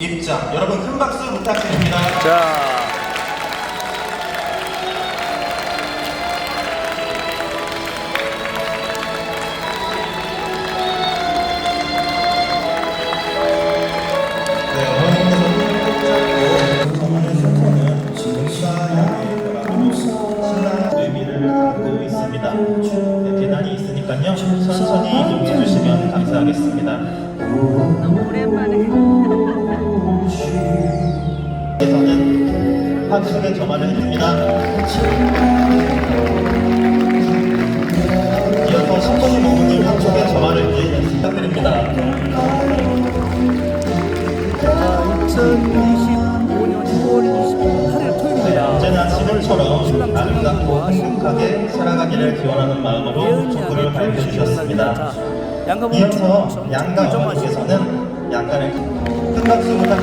입장 여러분 큰 박수 부탁드립니다. 자, 계단이 있으니까요. 천천히 이동해 주시면 감사하겠습니다. 너무 오랜만에 에서는 한쪽에 점화를 해줍니다. 이어서 신부님 어머님 한쪽에 점화를 이제 부탁드립니다. 2025년 10월 28일 토요일입니다. 언제나 지금처럼 아름답고 행복하게 살아가기를 기원하는 마음으로 축구를 밝혀주셨습니다. 이어서 양가 어머니께서는 양가를 큰 박수 부탁드립니다.